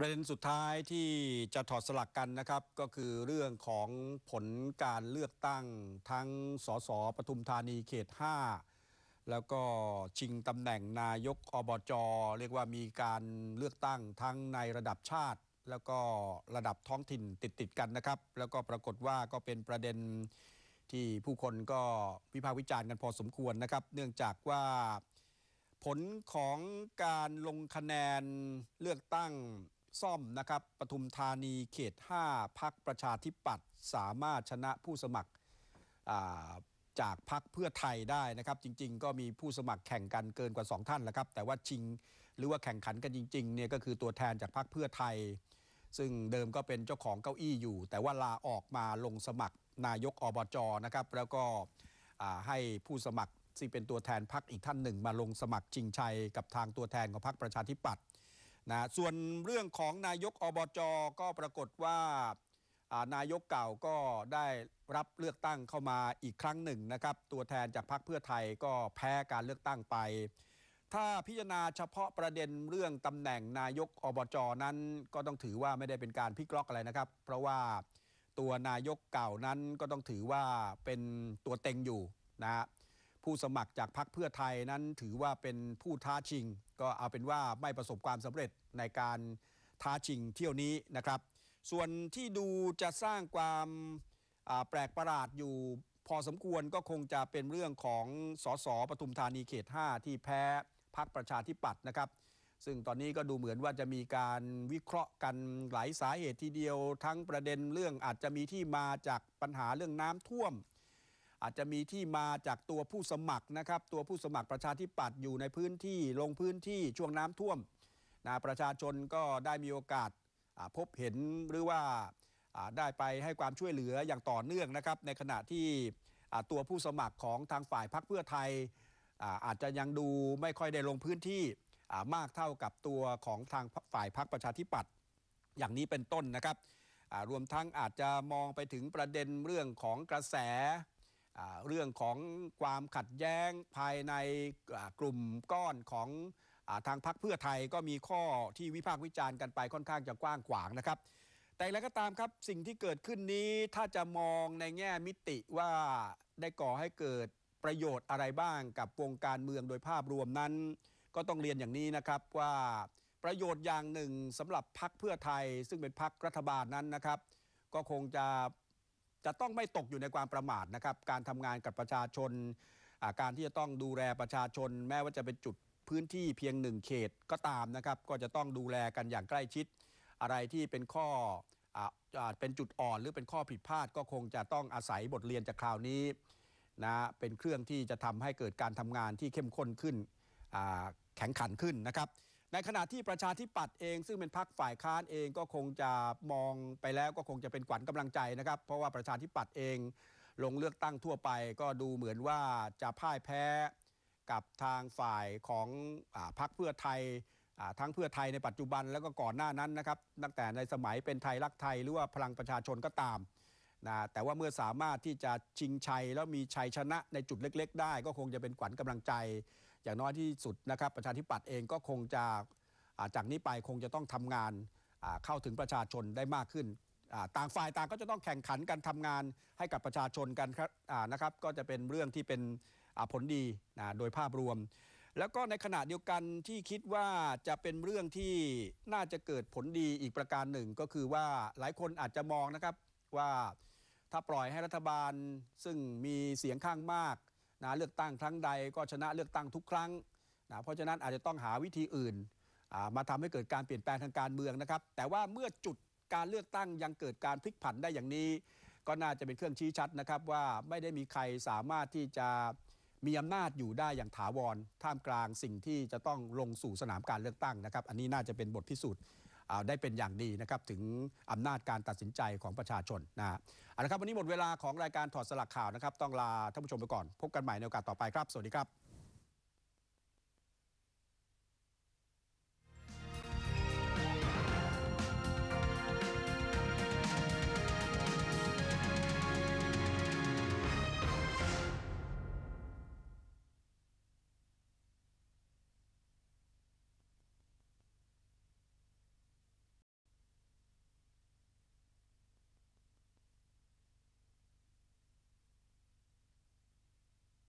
ประเด็นสุดท้ายที่จะถอดสลักกันนะครับ ก็คือเรื่องของผลการเลือกตั้งทั้งสสปทุมธานีเขต 5 แล้วก็ชิงตำแหน่งนายกอบจเรียกว่ามีการเลือกตั้งทั้งในระดับชาติ แล้วก็ระดับท้องถิ่นติดติดกันนะครับ แล้วก็ปรากฏว่าก็เป็นประเด็นที่ผู้คนก็วิพากษ์วิจารณ์กันพอสมควรนะครับ เนื่องจากว่าผลของการลงคะแนนเลือกตั้ง ซ่อมนะครับปทุมธานีเขต 5 พักประชาธิปัตย์สามารถชนะผู้สมัครจากพักเพื่อไทยได้นะครับ จริง ๆ ก็มีผู้สมัครแข่งกันเกินกว่า 2 ท่านแหละครับ แต่ว่าชิงหรือว่าแข่งขันกันจริงๆเนี่ยก็คือตัวแทนจากพักเพื่อไทย ซึ่งเดิมก็เป็นเจ้าของเก้าอี้อยู่ แต่ว่าลาออกมาลงสมัครนายกอบจนะครับแล้วก็ให้ผู้สมัครซึ่งเป็นตัวแทนพักอีกท่านหนึ่ง มาลงสมัครชิงชัยกับทางตัวแทนของพักประชาธิปัตย์ นะส่วนเรื่องของนายกอบจก็ปรากฏว่านายกเก่าก็ได้รับเลือกตั้งเข้ามาอีกครั้งหนึ่งนะครับ ตัวแทนจากพักเพื่อไทยก็แพ้การเลือกตั้งไป ถ้าพิจารณาเฉพาะประเด็นเรื่องตำแหน่งนายกอบจนั้น ก็ต้องถือว่าไม่ได้เป็นการพลิกล็อกอะไรนะครับ เพราะว่าตัวนายกเก่านั้นก็ต้องถือว่าเป็นตัวเต็งอยู่นะฮะ ผู้สมัครจากพรรคเพื่อไทยนั้นถือว่าเป็นผู้ท้าชิง ก็เอาเป็นว่าไม่ประสบความสำเร็จในการท้าชิงเที่ยวนี้นะครับ ส่วนที่ดูจะสร้างความแปลกประหลาดอยู่พอสมควรก็คงจะเป็นเรื่องของสสปทุมธานีเขต 5 ที่แพ้พักประชาธิปัตย์นะครับ ซึ่งตอนนี้ก็ดูเหมือนว่าจะมีการวิเคราะห์กันหลายสาเหตุทีเดียว ทั้งประเด็นเรื่องอาจจะมีที่มาจากปัญหาเรื่องน้ำท่วม อาจจะมีที่มาจากตัวผู้สมัครนะครับ ตัวผู้สมัครประชาธิปัตย์อยู่ในพื้นที่ลงพื้นที่ช่วงน้ำท่วมนะประชาชนก็ได้มีโอกาสพบเห็นหรือว่าได้ไปให้ความช่วยเหลืออย่างต่อเนื่องนะครับ ในขณะที่ตัวผู้สมัครของทางฝ่ายพรรคเพื่อไทยอาจจะยังดูไม่ค่อยได้ลงพื้นที่มากเท่ากับตัวของทางฝ่ายพรรคประชาธิปัตย์อย่างนี้เป็นต้นนะครับรวมทั้งอาจจะมองไปถึงประเด็นเรื่องของกระแส เรื่องของความขัดแย้งภายในกลุ่มก้อนของอทางพรรคเพื่อไทยก็มีข้อที่วิพากษ์วิจารณ์กันไปค่อนข้างจะกว้างขวางนะครับ แต่อย่างไรก็ตามครับสิ่งที่เกิดขึ้นนี้ถ้าจะมองในแง่มิติว่าได้ก่อให้เกิดประโยชน์อะไรบ้างกับวงการเมืองโดยภาพรวมนั้น ก็ต้องเรียนอย่างนี้นะครับว่าประโยชน์อย่างหนึ่งสำหรับพักเพื่อไทย ซึ่งเป็นพักรัฐบาลนั้นนะครับ ก็คงจะ จะต้องไม่ตกอยู่ในความประมาทนะครับการทำงานกับประชาชนาการที่จะต้องดูแลประชาชน แม้ว่าจะเป็นจุดพื้นที่เพียงหนึ่งเขตก็ตามนะครับ ก็จะต้องดูแลกันอย่างใกล้ชิด อะไรที่เป็นข้ออเป็นจุดอ่อนหรือเป็นข้อผิดพลาด ก็คงจะต้องอาศัยบทเรียนจากคราวนี้นะเป็นเครื่องที่จะทำให้เกิดการทำงานที่เข้มข้นขึ้นแข็งขันขึ้นนะครับ ในขณะที่ประชาธิปัตย์เอง ซึ่งเป็นพรรคฝ่ายค้านเองก็คงจะมองไปแล้วก็คงจะเป็นขวัญกำลังใจนะครับ เพราะว่าประชาธิปัตย์เองลงเลือกตั้งทั่วไป ก็ดูเหมือนว่าจะพ่ายแพ้กับทางฝ่ายของอพรรคเพื่อไทยทั้งเพื่อไทยในปัจจุบันแล้วก็ก่อนหน้านั้นนะครับตั้งแต่ในสมัยเป็นไทยรักไทยหรือว่าพลังประชาชนก็ตามนะแต่ว่าเมื่อสามารถที่จะชิงชัยแล้วมีชัยชนะในจุดเล็ก ๆ ได้ ก็คงจะเป็นขวัญกำลังใจ อย่างน้อยที่สุดนะครับประชาธิปัตย์เองก็คงจะจากนี้ไปคงจะต้องทำงานเข้าถึงประชาชนได้มากขึ้น ต่างฝ่ายต่างก็จะต้องแข่งขันกันทำงานให้กับประชาชนกันครับนะครับก็จะเป็นเรื่องที่เป็นผลดีโดยภาพรวม แล้วก็ในขณะเดียวกันที่คิดว่าจะเป็นเรื่องที่น่าจะเกิดผลดีอีกประการหนึ่ง ก็คือว่าหลายคนอาจจะมองนะครับว่าถ้าปล่อยให้รัฐบาลซึ่งมีเสียงข้างมาก นะเลือกตั้งครั้งใดก็ชนะเลือกตั้งทุกครั้งนะเพราะฉะนั้นอาจจะต้องหาวิธีอื่นมาทำให้เกิดการเปลี่ยนแปลงทางการเมืองนะครับ แต่ว่าเมื่อจุดการเลือกตั้งยังเกิดการพลิกผันได้อย่างนี้ ก็น่าจะเป็นเครื่องชี้ชัดนะครับว่าไม่ได้มีใครสามารถที่จะมีอำนาจอยู่ได้อย่างถาวรท่ามกลางสิ่งที่จะต้องลงสู่สนามการเลือกตั้งนะครับ อันนี้น่าจะเป็นบทพิสูจน์ ได้เป็นอย่างดีนะครับถึงอำนาจการตัดสินใจของประชาชนนะฮะเอาละครับวันนี้หมดเวลาของรายการถอดสลักข่าวนะครับต้องลาท่านผู้ชมไปก่อน พบกันใหม่ในโอกาสต่อไปครับ สวัสดีครับ